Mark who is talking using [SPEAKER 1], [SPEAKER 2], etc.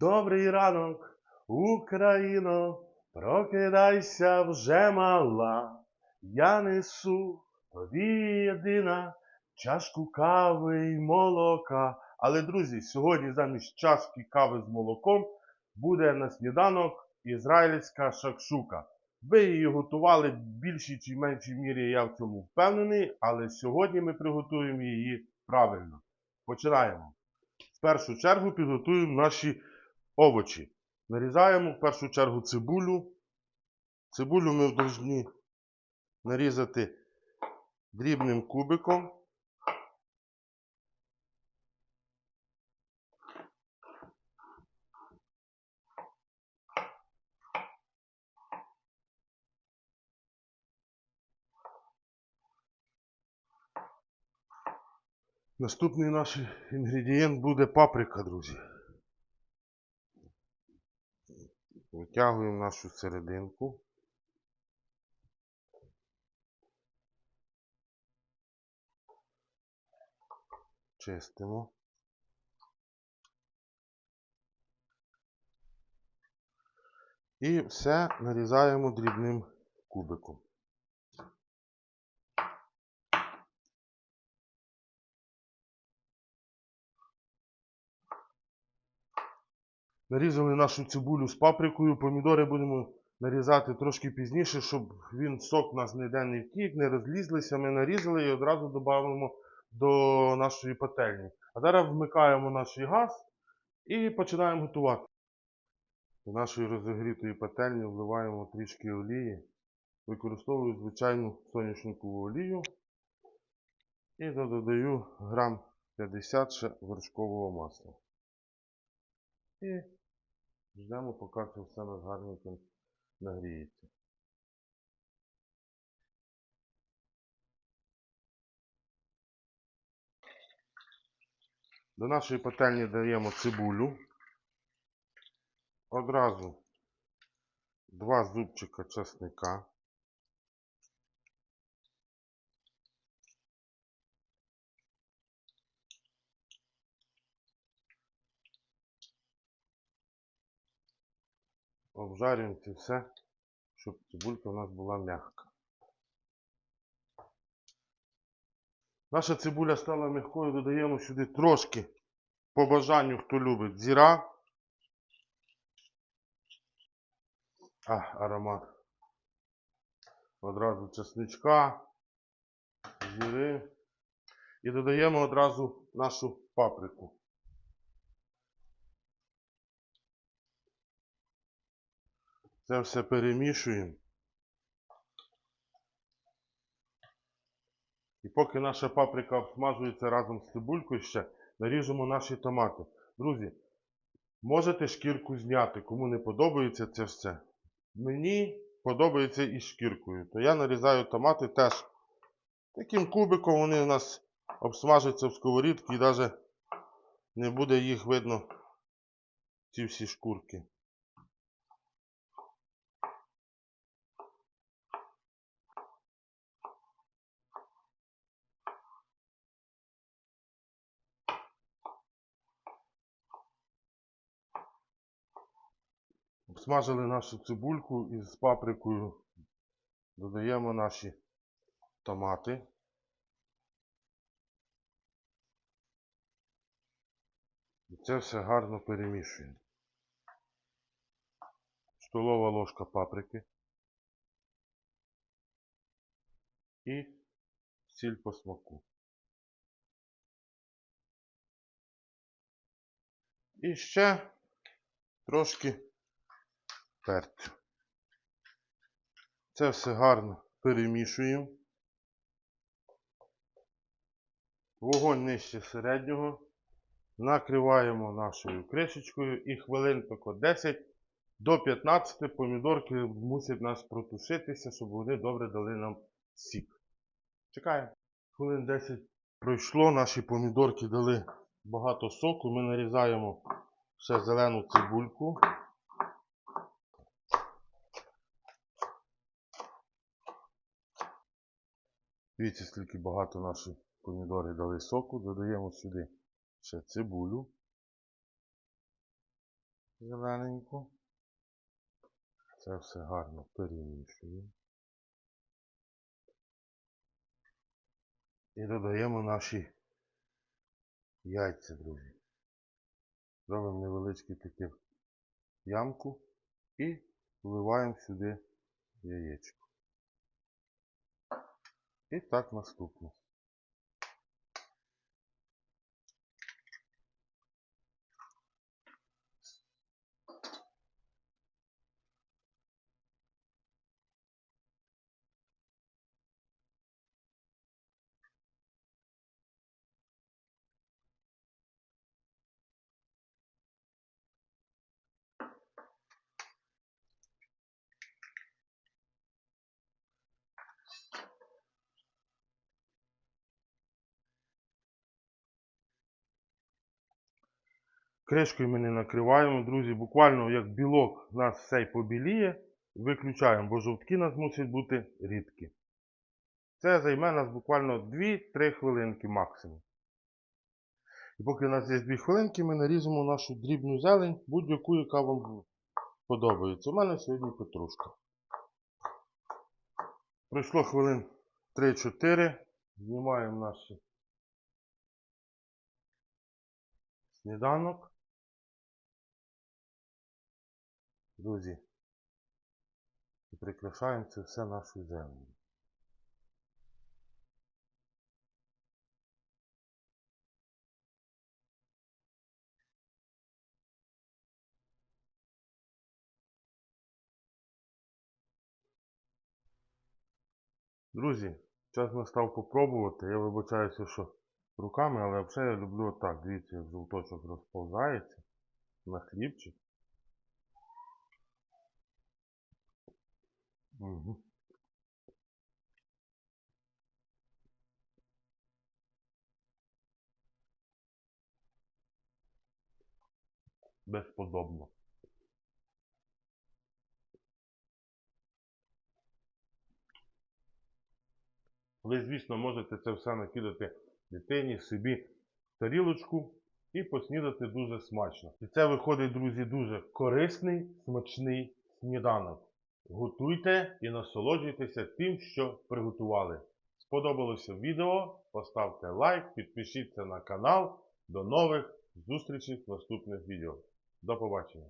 [SPEAKER 1] Добрий ранок, Україно, прокидайся вже мала. Я несу тобі єдина чашку кави й молока. Але, друзі, сьогодні замість чашки кави з молоком буде на сніданок ізраїльська шакшука. Ви її готували в більшій чи меншій мірі, я в цьому впевнений, але сьогодні ми приготуємо її правильно. Починаємо. В першу чергу підготуємо наші овочі. Нарізаємо в першу чергу цибулю. Цибулю ми повинні нарізати дрібним кубиком. Наступний наш інгредієнт буде паприка, друзі. Витягуємо нашу серединку. Чистимо. І все нарізаємо дрібним кубиком. Нарізали нашу цибулю з паприкою. Помідори будемо нарізати трошки пізніше, щоб він сок у нас ніде не втік, не розлізлися. Ми нарізали і одразу додамо до нашої пательні. А зараз вмикаємо наш газ і починаємо готувати. До нашої розігрітої пательні вливаємо трішки олії. Використовую звичайну соняшникову олію. І додаю грам 50 ще вершкового масла. І ждемо, поки це все нас гарненько нагріється. До нашої пательні даємо цибулю. Одразу два зубчика чесника. Обжарюємо це все, щоб цибулька у нас була м'яка. Наша цибуля стала м'якою, додаємо сюди трошки, по бажанню, хто любить, зіра. А, аромат. Одразу чесничка, зіри. І додаємо одразу нашу паприку. Це все перемішуємо. І поки наша паприка обсмажується разом з цибулькою ще, наріжемо наші томати. Друзі, можете шкірку зняти, кому не подобається це все. Мені подобається із шкіркою. То я нарізаю томати теж таким кубиком, вони у нас обсмажаться в сковорідці і навіть не буде їх видно, ці всі шкурки. Обсмажили нашу цибульку із паприкою. Додаємо наші томати. І це все гарно перемішуємо. Столова ложка паприки. І сіль по смаку. І ще трошки перцю. Це все гарно перемішуємо. Вогонь нижче середнього. Накриваємо нашою кришечкою і хвилин тако 10 до 15 помідорки мусять нас протушитися, щоб вони добре дали нам сік. Чекаємо. Хвилин 10 пройшло, наші помідорки дали багато соку. Ми нарізаємо ще зелену цибульку. Дивіться, скільки багато наші помідори дали соку. Додаємо сюди ще цибулю. зелененьку. Це все гарно перемішуємо. І додаємо наші яйця, друзі. Робимо невеличку таку ямку і вливаємо сюди яєчко. І так наступно. Кришкою ми не накриваємо, друзі. Буквально як білок у нас цей побіліє, виключаємо, бо жовтки у нас мусять бути рідкі. Це займе нас буквально 2-3 хвилинки максимум. І поки у нас є 2 хвилинки, ми наріжемо нашу дрібну зелень, будь-яку, яка вам подобається. У мене сьогодні петрушка. Пройшло хвилин 3-4. Знімаємо наш сніданок. Друзі, і прикрашаємо це все нашою зеленю. Друзі, час настав попробувати. Я вибачаюся, що руками, але взагалі я люблю отак. Дивіться, як жовточок розповзається на хлібчик. Угу. Безподобно. Ви, звісно, можете це все накидати дитині, собі в тарілочку і поснідати дуже смачно. І це виходить, друзі, дуже корисний, смачний сніданок. Готуйте і насолоджуйтеся тим, що приготували. Сподобалося відео? Поставте лайк, підпишіться на канал. До нових зустрічей в наступних відео. До побачення!